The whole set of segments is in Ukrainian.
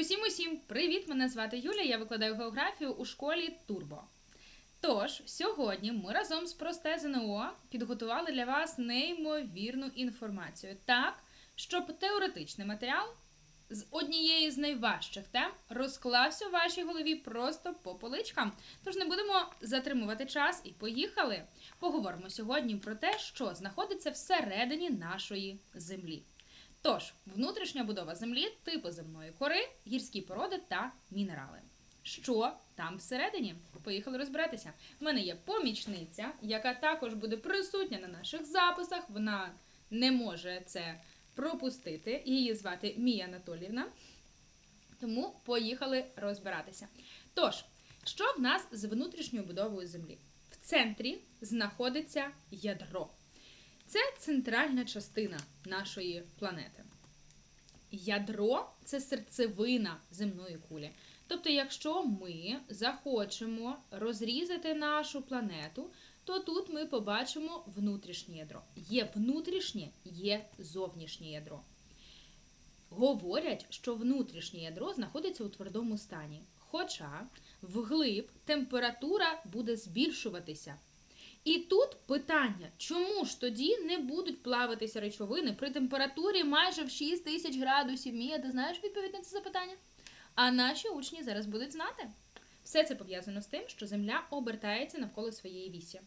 Усім усім привіт! Мене звати Юля. Я викладаю географію у школі Турбо. Тож, сьогодні ми разом з Просте ЗНО підготували для вас неймовірну інформацію, так, щоб теоретичний матеріал з однієї з найважчих тем розклався в вашій голові просто по поличкам. Тож не будемо затримувати час і поїхали. Поговоримо сьогодні про те, що знаходиться всередині нашої землі. Тож, внутрішня будова землі, типи земної кори, гірські породи та мінерали. Що там всередині? Поїхали розбиратися. В мене є помічниця, яка також буде присутня на наших записах. Вона не може це пропустити. Її звати Мія Анатоліївна. Тому поїхали розбиратися. Тож, що в нас з внутрішньою будовою землі? В центрі знаходиться ядро. Це центральна частина нашої планети. Ядро це серцевина земної кулі. Тобто, якщо ми захочемо розрізати нашу планету, то тут ми побачимо внутрішнє ядро. Є внутрішнє, є зовнішнє ядро. Говорять, що внутрішнє ядро знаходиться у твердому стані. Хоча вглиб температура буде збільшуватися. І тут питання, чому ж тоді не будуть плаватися речовини при температурі майже в 6 тисяч градусів? Мія, ти знаєш відповідь на це запитання? А наші учні зараз будуть знати. Все це пов'язано з тим, що Земля обертається навколо своєї вісі.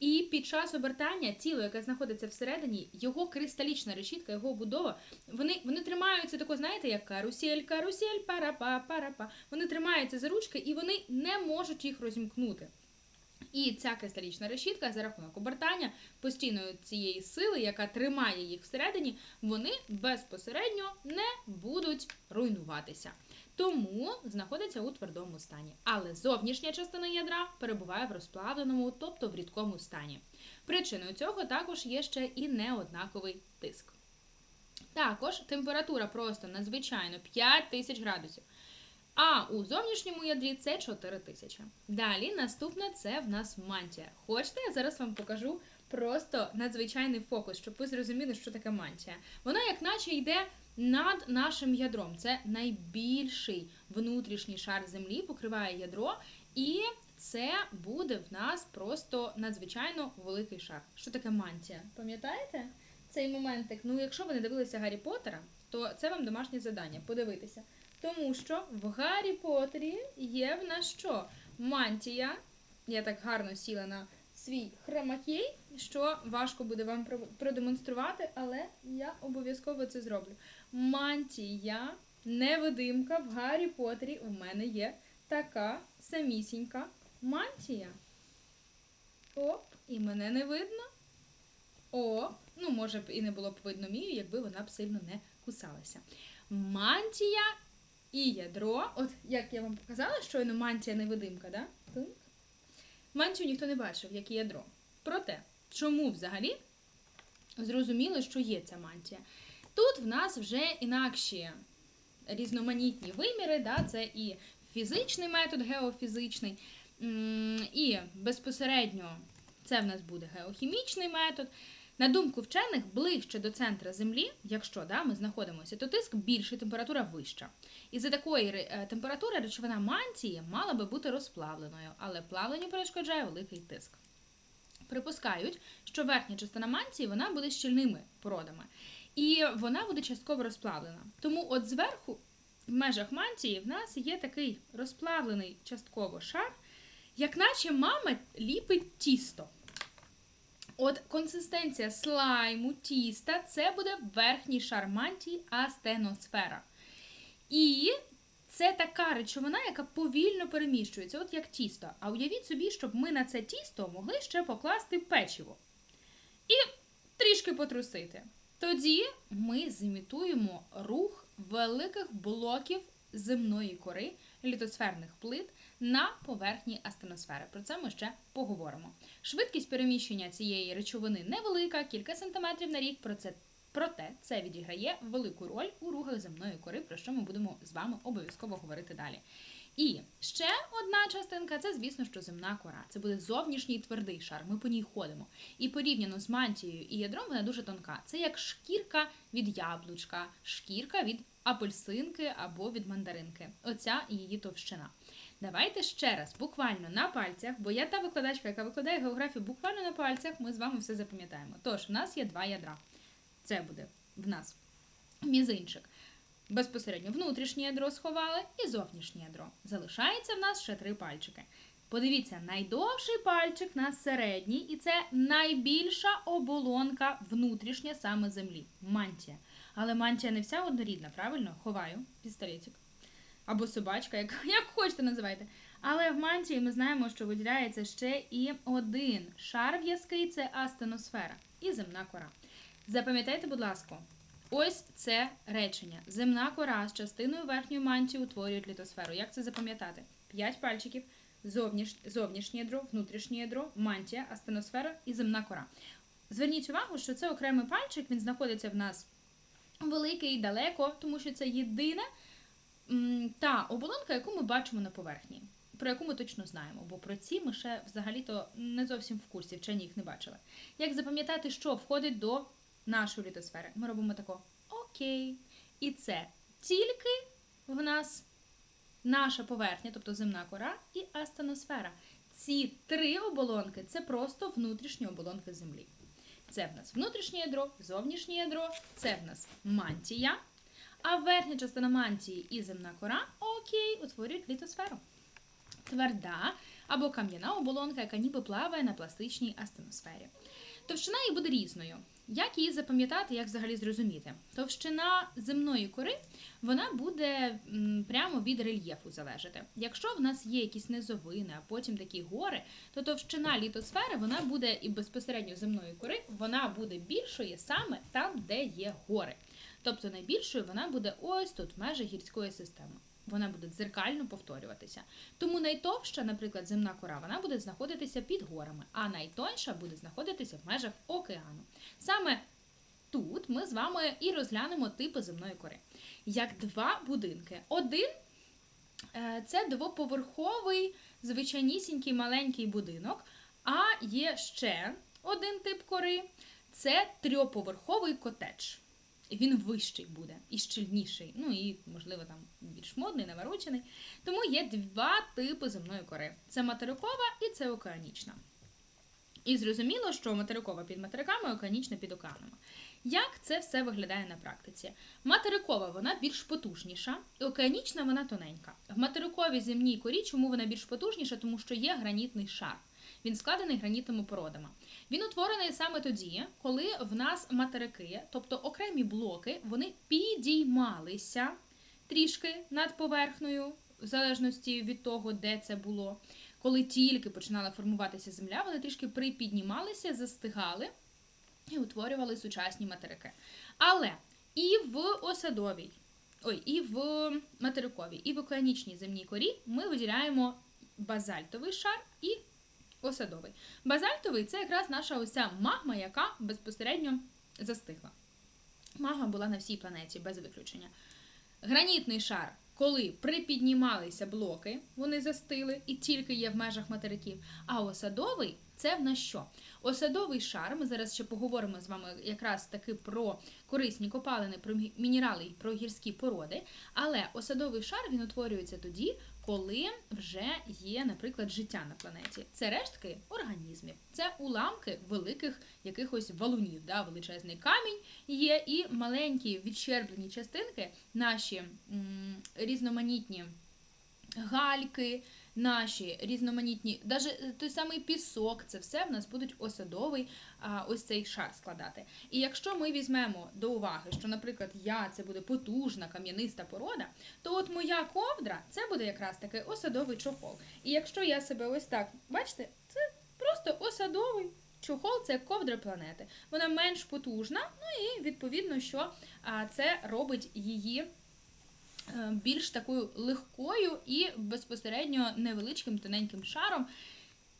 І під час обертання тіло, яке знаходиться всередині, його кристалічна решітка, його будова, вони вони тримаються тако, знаєте, як карусель, карусель, парапа, парапа. Вони тримаються за ручки і вони не можуть їх розімкнути. І ця кристалічна решітка за рахунок обертання постійної цієї сили, яка тримає їх всередині, вони безпосередньо не будуть руйнуватися. Тому знаходиться у твердому стані. Але зовнішня частина ядра перебуває в розплавленому, тобто в рідкому стані. Причиною цього також є ще і неоднаковий тиск. Також температура просто надзвичайно 5000 градусів. А у зовнішньому ядрі це 4 тисячі. Далі наступне це в нас мантія. Хочете, я зараз вам покажу просто надзвичайний фокус, щоб ви зрозуміли, що таке мантія. Вона, як наче, йде над нашим ядром. Це найбільший внутрішній шар землі, покриває ядро, і це буде в нас просто надзвичайно великий шар. Що таке мантія? Пам'ятаєте? Цей моментик. Ну, якщо ви не дивилися Гаррі Поттера, то це вам домашнє завдання подивитися. Тому що в Гаррі Поттері є в нас що? Мантія. Я так гарно сіла на свій хромакей, що важко буде вам продемонструвати, але я обов'язково це зроблю. Мантія, невидимка в Гаррі Поттері у мене є така самісінька мантія. Оп, і мене не видно. О, ну, може б і не було б видно мію, якби вона б сильно не кусалася. Мантія і ядро. От як я вам показала, щойно мантія невидимка, да? Мантію ніхто не бачив, як і ядро. Проте, чому взагалі зрозуміло, що є ця мантія? Тут в нас вже інакші різноманітні виміри, да? це і фізичний метод, геофізичний, і безпосередньо це в нас буде геохімічний метод. На думку вчених, ближче до центра Землі, якщо да, ми знаходимося, то тиск більший, температура вища. І за такої е, температури речовина мантії мала би бути розплавленою, але плавленню перешкоджає великий тиск. Припускають, що верхня частина мантії вона буде щільними породами, і вона буде частково розплавлена. Тому, от зверху, в межах мантії, в нас є такий розплавлений частково шар, як наче мама ліпить тісто. От консистенція слайму, тіста це буде верхній шар мантії, астеносфера. І це така речовина, яка повільно переміщується, от як тісто. А уявіть собі, щоб ми на це тісто могли ще покласти печиво. І трішки потрусити. Тоді ми зімітуємо рух великих блоків земної кори, літосферних плит на поверхні астеносфери. Про це ми ще поговоримо. Швидкість переміщення цієї речовини невелика, кілька сантиметрів на рік. Про це Проте це відіграє велику роль у рухах земної кори, про що ми будемо з вами обов'язково говорити далі. І ще одна частинка це, звісно, що земна кора. Це буде зовнішній твердий шар. Ми по ній ходимо. І порівняно з мантією і ядром вона дуже тонка. Це як шкірка від яблучка, шкірка від апельсинки або від мандаринки. Оця її товщина. Давайте ще раз, буквально на пальцях, бо я та викладачка, яка викладає географію буквально на пальцях, ми з вами все запам'ятаємо. Тож, у нас є два ядра. Це буде в нас мізинчик. Безпосередньо внутрішнє ядро сховали і зовнішнє ядро. Залишається в нас ще три пальчики. Подивіться, найдовший пальчик у нас середній, і це найбільша оболонка внутрішня саме землі мантія. Але мантія не вся однорідна, правильно? Ховаю пістолетик. Або собачка, як, як хочете називайте. Але в мантії ми знаємо, що виділяється ще і один шар в'язкий це астеносфера і земна кора. Запам'ятайте, будь ласка, ось це речення. Земна кора з частиною верхньої мантії утворюють літосферу. Як це запам'ятати? П'ять пальчиків, зовніш... зовнішнє ядро, внутрішнє ядро, мантія, астеносфера і земна кора. Зверніть увагу, що це окремий пальчик, він знаходиться в нас великий, далеко, тому що це єдина м, та оболонка, яку ми бачимо на поверхні, про яку ми точно знаємо, бо про ці ми ще взагалі-то не зовсім в курсі, вчені їх не бачили. Як запам'ятати, що входить до нашої літосфери? Ми робимо тако окей. І це тільки в нас наша поверхня, тобто земна кора і астеносфера. Ці три оболонки це просто внутрішні оболонки Землі. Це в нас внутрішнє ядро, зовнішнє ядро, це в нас мантія. А верхня частина мантії і земна кора окей, утворюють літосферу. Тверда або кам'яна оболонка, яка ніби плаває на пластичній астеносфері. Товщина її буде різною. Як її запам'ятати, як взагалі зрозуміти? Товщина земної кори вона буде прямо від рельєфу залежати. Якщо в нас є якісь низовини, а потім такі гори, то товщина літосфери вона буде і безпосередньо земної кори, вона буде більшою саме там, де є гори. Тобто найбільшою вона буде ось тут, в межах гірської системи. Вона буде дзеркально повторюватися. Тому найтовща, наприклад, земна кора, вона буде знаходитися під горами, а найтоньша буде знаходитися в межах океану. Саме тут ми з вами і розглянемо типи земної кори. Як два будинки. Один е, це двоповерховий, звичайнісінький маленький будинок, а є ще один тип кори це трьоповерховий котедж. Він вищий буде і щільніший, ну і, можливо, там більш модний, наворочений. Тому є два типи земної кори: це материкова і це океанічна. І зрозуміло, що материкова під материками, океанічна під океанами. Як це все виглядає на практиці? Материкова вона більш потужніша, океанічна вона тоненька. В материковій земній корі, чому вона більш потужніша? Тому що є гранітний шар. Він складений гранітними породами. Він утворений саме тоді, коли в нас материки, тобто окремі блоки, вони підіймалися трішки над поверхнею, в залежності від того, де це було. Коли тільки починала формуватися земля, вони трішки припіднімалися, застигали і утворювали сучасні материки. Але і в осадовій, ой, і в материковій, і в океанічній земній корі ми виділяємо базальтовий шар і осадовий. Базальтовий це якраз наша ося магма, яка безпосередньо застигла. Магма була на всій планеті без виключення. Гранітний шар, коли припіднімалися блоки, вони застили і тільки є в межах материків. А осадовий це в нас що? Осадовий шар, ми зараз ще поговоримо з вами якраз таки про корисні копалини, про мінерали і про гірські породи. Але осадовий шар він утворюється тоді, коли вже є, наприклад, життя на планеті. Це рештки організмів, це уламки великих якихось валунів. Да? Величезний камінь є, і маленькі відщерблені частинки, наші м- різноманітні гальки. Наші різноманітні, навіть той самий пісок, це все в нас будуть осадовий ось цей шар складати. І якщо ми візьмемо до уваги, що, наприклад, я це буде потужна кам'яниста порода, то от моя ковдра це буде якраз таки осадовий чохол. І якщо я себе ось так, бачите, це просто осадовий чохол, це ковдра планети. Вона менш потужна, ну і відповідно, що це робить її. Більш такою легкою і безпосередньо невеличким тоненьким шаром,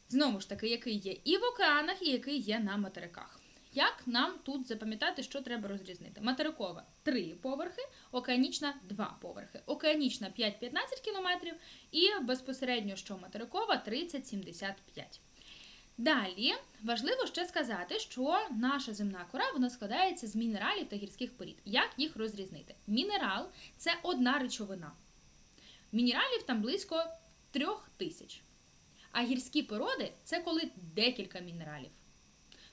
знову ж таки, який є і в океанах, і який є на материках. Як нам тут запам'ятати, що треба розрізнити? Материкова 3 поверхи, океанічна 2 поверхи. Океанічна 5-15 км і безпосередньо що материкова 30-75 Далі важливо ще сказати, що наша земна кора вона складається з мінералів та гірських порід. Як їх розрізнити? Мінерал це одна речовина. Мінералів там близько трьох тисяч. А гірські породи це коли декілька мінералів.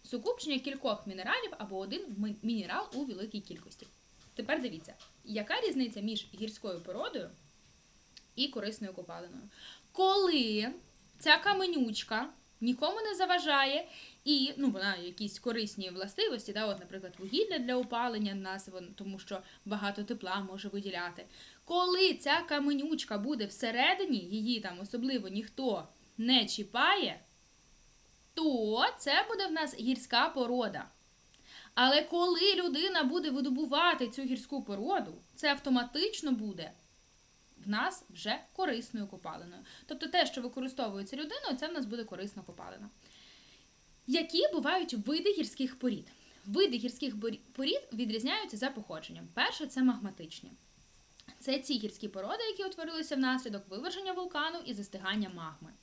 Сукупчення кількох мінералів або один мінерал у великій кількості. Тепер дивіться, яка різниця між гірською породою і корисною копалиною? Коли ця каменючка нікому не заважає, і ну, вона якісь корисні властивості, да, от, наприклад, вугілля для опалення нас, тому що багато тепла може виділяти. Коли ця каменючка буде всередині, її там особливо ніхто не чіпає, то це буде в нас гірська порода. Але коли людина буде видобувати цю гірську породу, це автоматично буде в нас вже корисною копалиною. Тобто те, що використовується людиною, це в нас буде корисна копалина. Які бувають види гірських порід? Види гірських порід відрізняються за походженням. Перше це магматичні. Це ці гірські породи, які утворилися внаслідок виверження вулкану і застигання магми.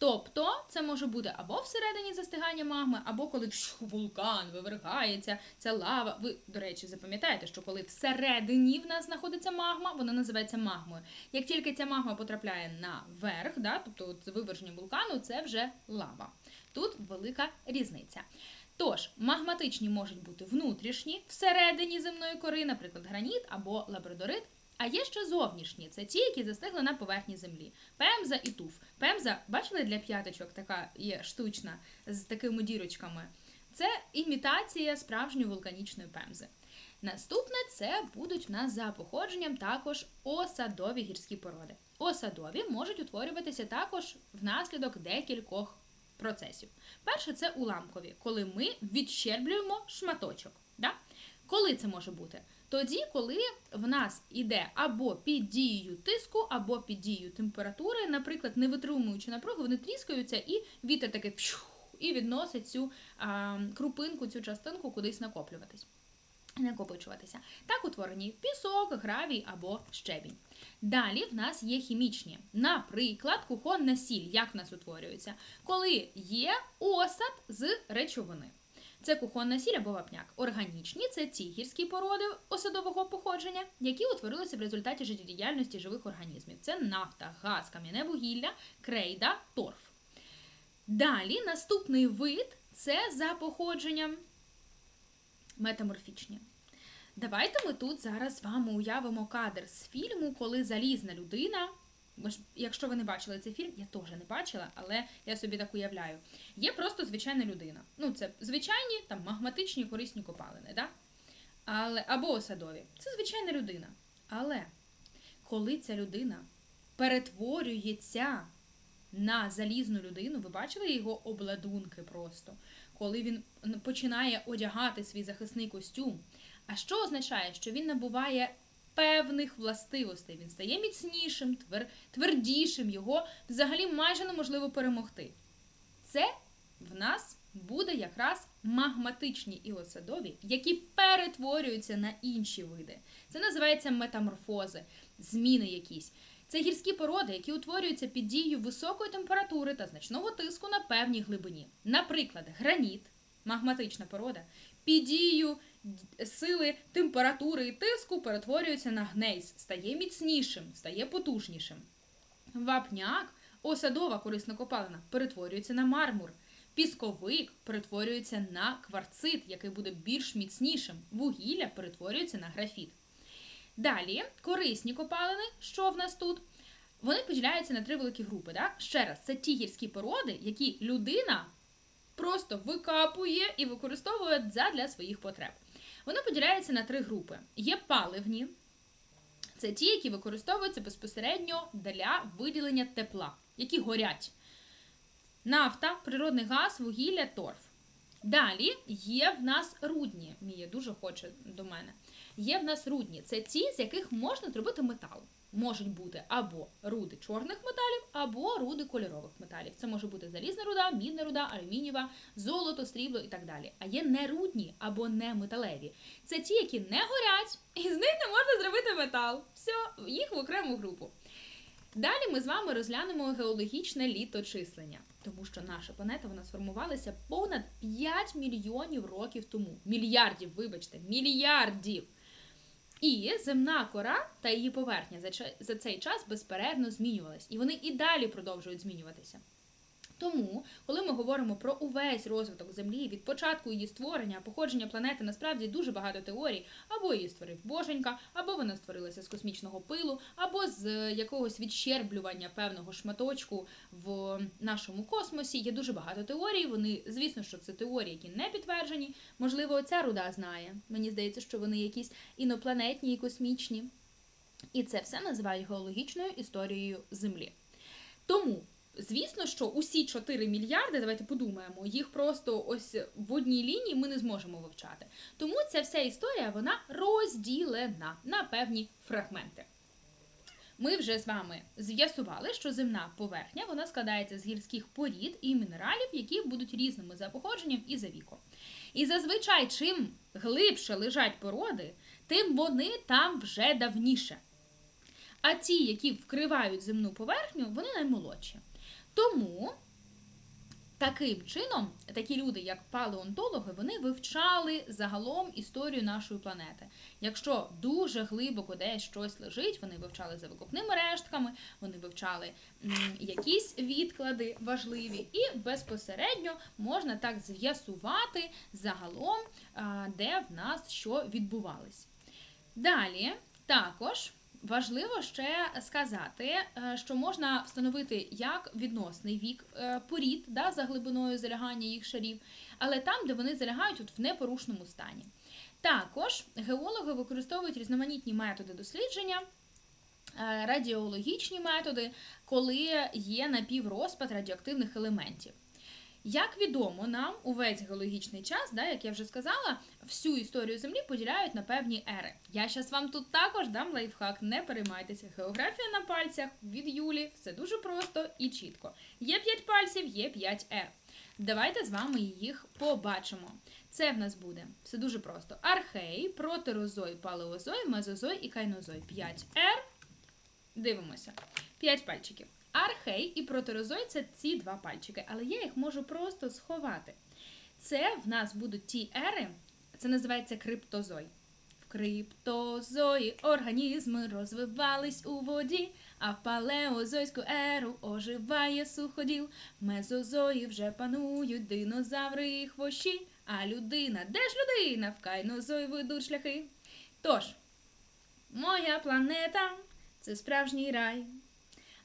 Тобто, це може бути або всередині застигання магми, або коли вулкан вивергається, ця лава. Ви, до речі, запам'ятаєте, що коли всередині в нас знаходиться магма, вона називається магмою. Як тільки ця магма потрапляє наверх, да, тобто от виверження вулкану, це вже лава. Тут велика різниця. Тож, магматичні можуть бути внутрішні, всередині земної кори, наприклад, граніт або лабрадорит. А є ще зовнішні, це ті, які застигли на поверхні землі. Пемза і туф. Пемза, бачили для п'яточок, така є штучна з такими дірочками. Це імітація справжньої вулканічної пемзи. Наступне це будуть в нас за походженням також осадові гірські породи. Осадові можуть утворюватися також внаслідок декількох процесів. Перше це уламкові, коли ми відщерблюємо шматочок. Да? Коли це може бути? Тоді, коли в нас іде або під дією тиску, або під дією температури, наприклад, не витримуючи напругу, вони тріскаються, і вітер таки пщух, і відносить цю а, крупинку, цю частинку кудись накоплюватись. Накопичуватися. Так утворені пісок, гравій або щебінь. Далі в нас є хімічні. Наприклад, кухонна сіль. Як в нас утворюється? Коли є осад з речовини. Це кухонна сіль або вапняк. Органічні це ті гірські породи осадового походження, які утворилися в результаті життєдіяльності живих організмів. Це нафта, газ, кам'яне вугілля, крейда, торф. Далі наступний вид це за походженням метаморфічні. Давайте ми тут зараз з вами уявимо кадр з фільму, коли залізна людина. Якщо ви не бачили цей фільм, я теж не бачила, але я собі так уявляю. Є просто звичайна людина. Ну, це звичайні там магматичні корисні копалини, да? Але, або осадові. Це звичайна людина. Але коли ця людина перетворюється на залізну людину, ви бачили його обладунки просто, коли він починає одягати свій захисний костюм. А що означає, що він набуває певних властивостей? Він стає міцнішим, твер, твердішим, його взагалі майже неможливо перемогти. Це в нас буде якраз магматичні і осадові, які перетворюються на інші види. Це називається метаморфози, зміни якісь. Це гірські породи, які утворюються під дією високої температури та значного тиску на певній глибині. Наприклад, граніт, магматична порода, під дією сили температури і тиску перетворюється на гнейс, стає міцнішим, стає потужнішим. Вапняк, осадова корисна копалина, перетворюється на мармур. Пісковик перетворюється на кварцит, який буде більш міцнішим. Вугілля перетворюється на графіт. Далі корисні копалини, що в нас тут? Вони поділяються на три великі групи. Да? Ще раз, це ті гірські породи, які людина просто викапує і використовує для своїх потреб. Вони поділяється на три групи: є паливні, це ті, які використовуються безпосередньо для виділення тепла, які горять. Нафта, природний газ, вугілля, торф. Далі є в нас рудні. Мія дуже хоче до мене. Є в нас рудні. Це ті, з яких можна зробити метал. Можуть бути або руди чорних металів, або руди кольорових металів. Це може бути залізна руда, мідна руда, алюмінієва, золото, срібло і так далі. А є нерудні або не металеві. Це ті, які не горять, і з них не можна зробити метал. Все, їх в окрему групу. Далі ми з вами розглянемо геологічне літочислення, тому що наша планета вона сформувалася понад 5 мільйонів років тому. Мільярдів, вибачте, мільярдів. І земна кора та її поверхня за, цей час безперервно змінювались, і вони і далі продовжують змінюватися. Тому, коли ми говоримо про увесь розвиток Землі від початку її створення, походження планети, насправді дуже багато теорій, або її створив Боженька, або вона створилася з космічного пилу, або з е, якогось відщерблювання певного шматочку в нашому космосі. Є дуже багато теорій. Вони, звісно, що це теорії, які не підтверджені. Можливо, ця руда знає. Мені здається, що вони якісь інопланетні і космічні. І це все називають геологічною історією Землі. Тому, звісно, що усі 4 мільярди, давайте подумаємо, їх просто ось в одній лінії ми не зможемо вивчати. Тому ця вся історія вона розділена на певні фрагменти. Ми вже з вами з'ясували, що земна поверхня вона складається з гірських порід і мінералів, які будуть різними за походженням і за віком. І зазвичай, чим глибше лежать породи, тим вони там вже давніше. А ті, які вкривають земну поверхню, вони наймолодші. Тому таким чином такі люди, як палеонтологи, вони вивчали загалом історію нашої планети. Якщо дуже глибоко десь щось лежить, вони вивчали за викопними рештками, вони вивчали якісь відклади важливі, і безпосередньо можна так з'ясувати загалом, де в нас що відбувалось. Далі також важливо ще сказати, е, що можна встановити як відносний вік е, порід да, за глибиною залягання їх шарів, але там, де вони залягають от в непорушному стані. Також геологи використовують різноманітні методи дослідження. е, Радіологічні методи, коли є напіврозпад радіоактивних елементів. Як відомо нам, увесь геологічний час, да, як я вже сказала, всю історію Землі поділяють на певні ери. Я зараз вам тут також дам лайфхак, не переймайтеся. Географія на пальцях від Юлі, все дуже просто і чітко. Є 5 пальців, є 5 ер. Давайте з вами їх побачимо. Це в нас буде все дуже просто: архей, протерозой, палеозой, мезозой і кайнозой. 5 ер. Дивимося. 5 пальчиків. Архей і протерозой це ці два пальчики, але я їх можу просто сховати. Це в нас будуть ті ери, це називається криптозой. В криптозої організми розвивались у воді, а в палеозойську еру оживає суходіл. Мезозої вже панують динозаври і хвощі, а людина, де ж людина? В кайнозої ведуть шляхи. Тож, моя планета це справжній рай.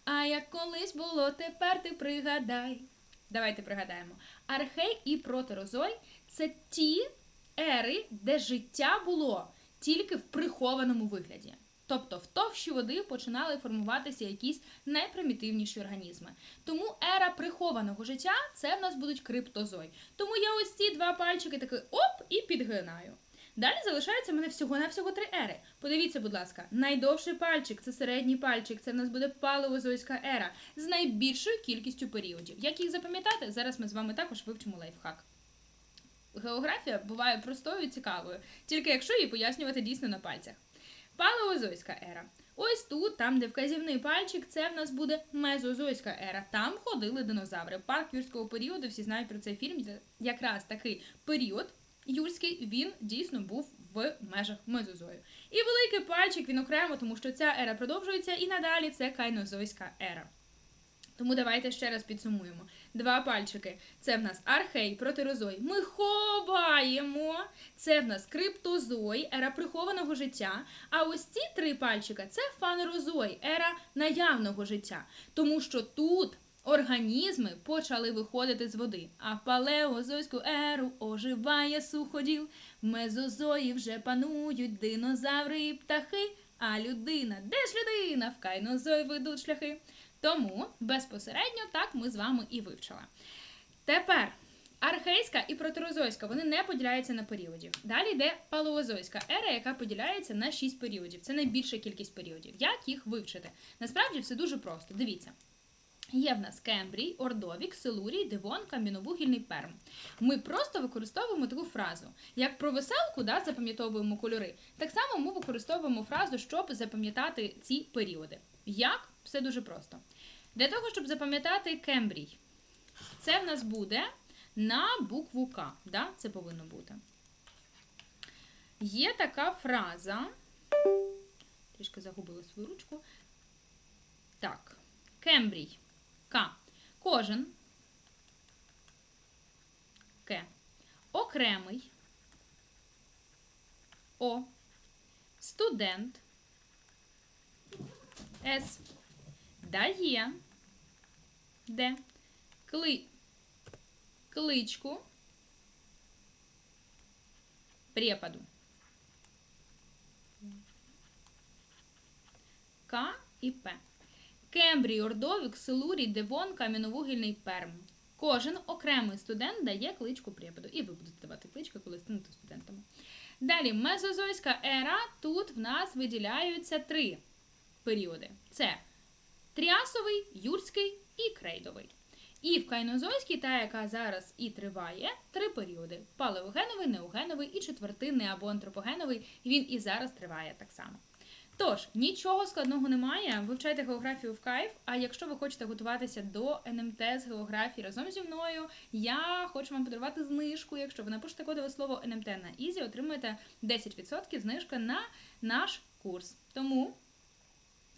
А як колись було, тепер ти пригадай. Давайте пригадаємо. Архей і протерозой це ті ери, де життя було тільки в прихованому вигляді. Тобто в товщі води починали формуватися якісь найпримітивніші організми. Тому ера прихованого життя це в нас будуть криптозой. Тому я ось ці два пальчики таки оп і підгинаю. Далі залишається мене всього-навсього три ери. Подивіться, будь ласка, найдовший пальчик це середній пальчик, це в нас буде палеозойська ера з найбільшою кількістю періодів. Як їх запам'ятати? Зараз ми з вами також вивчимо лайфхак. Географія буває простою і цікавою, тільки якщо її пояснювати дійсно на пальцях. Палеозойська ера. Ось тут, там, де вказівний пальчик, це в нас буде мезозойська ера. Там ходили динозаври. Парк юрського періоду, всі знають про цей фільм. Якраз такий період юрський він дійсно був в межах мезозою. І великий пальчик він окремо, тому що ця ера продовжується і надалі це кайнозойська ера. Тому давайте ще раз підсумуємо. Два пальчики. Це в нас архей, протерозой. Ми ховаємо. Це в нас криптозой, ера прихованого життя. А ось ці три пальчика це фанерозой, ера наявного життя. Тому що тут організми почали виходити з води. А в палеозойську еру оживає суходіл. Мезозої вже панують динозаври і птахи. А людина, де ж людина? В кайнозой ведуть шляхи. Тому безпосередньо так ми з вами і вивчили. Тепер архейська і протерозойська вони не поділяються на періодів. Далі йде палеозойська ера, яка поділяється на 6 періодів. Це найбільша кількість періодів. Як їх вивчити? Насправді все дуже просто. Дивіться. Є в нас Кембрій, Ордовік, Силурій, Девон, Кам'яновугільний Перм. Ми просто використовуємо таку фразу. Як про веселку да, запам'ятовуємо кольори, так само ми використовуємо фразу, щоб запам'ятати ці періоди. Як? Все дуже просто. Для того, щоб запам'ятати Кембрій, це в нас буде на букву К. Да? Це повинно бути. Є така фраза. Трішки загубила свою ручку. Так. Кембрій. К. Кожен. К. Окремий. О. Студент. С. Дає. Д. Кли... Кличку. Препаду. К і П. Кембрій, Ордовік, Силурій, Девон, Кам'яновугільний Перм. Кожен окремий студент дає кличку препаду. І ви будете давати клички, коли станете студентами. Далі, мезозойська ера. Тут в нас виділяються три періоди: це тріасовий, юрський і крейдовий. І в кайнозойській, та яка зараз і триває, три періоди: палеогеновий, неогеновий і четвертинний або антропогеновий. Він і зараз триває так само. Тож, нічого складного немає. Вивчайте географію в кайф. А якщо ви хочете готуватися до НМТ з географії разом зі мною, я хочу вам подарувати знижку. Якщо ви напишете кодове слово НМТ на Ізі, отримаєте 10% знижка на наш курс. Тому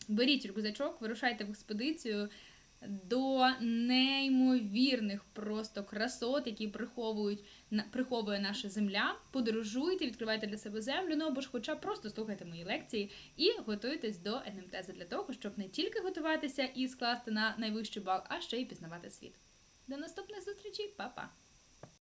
беріть рюкзачок, вирушайте в експедицію до неймовірних просто красот, які приховують приховує наша земля. Подорожуйте, відкривайте для себе землю, ну або ж хоча просто слухайте мої лекції і готуйтесь до НМТЗ для того, щоб не тільки готуватися і скласти на найвищий бал, а ще й пізнавати світ. До наступних зустрічей, па-па!